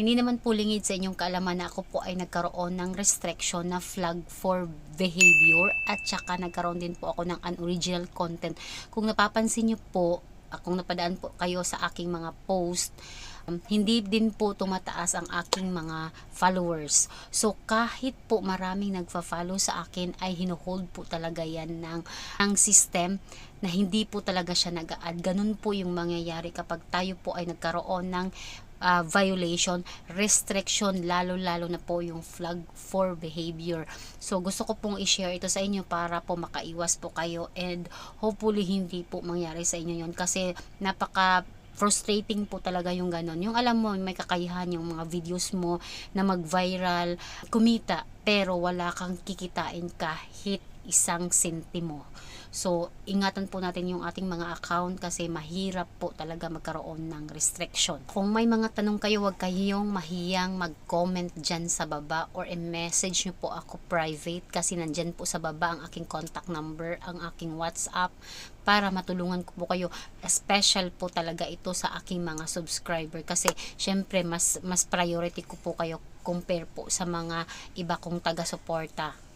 Hindi naman po lingid sa inyong kaalaman na ako po ay nagkaroon ng restriction na flag for behavior at saka nagkaroon din po ako ng unoriginal content. Kung napapansin niyo po, ah, kung napadaan po kayo sa aking mga post, um, hindi din po tumataas ang aking mga followers. So kahit po maraming nagfa-follow sa akin ay hinuhold po talaga yan ng, ng system na hindi po talaga siya nag-add. Ganun po yung mangyayari kapag tayo po ay nagkaroon ng uh, violation, restriction, lalo-lalo na po yung flag for behavior. So, gusto ko pong i-share ito sa inyo para po makaiwas po kayo and hopefully hindi po mangyari sa inyo yon kasi napaka frustrating po talaga yung ganon. Yung alam mo, may kakayahan yung mga videos mo na mag-viral, kumita, pero wala kang kikitain kahit isang sentimo. So, ingatan po natin yung ating mga account kasi mahirap po talaga magkaroon ng restriction. Kung may mga tanong kayo, huwag kayong mahiyang mag-comment dyan sa baba or i-message nyo po ako private kasi nandyan po sa baba ang aking contact number, ang aking WhatsApp para matulungan ko po kayo. Special po talaga ito sa aking mga subscriber kasi syempre mas, mas priority ko po kayo compare po sa mga iba kong taga-suporta.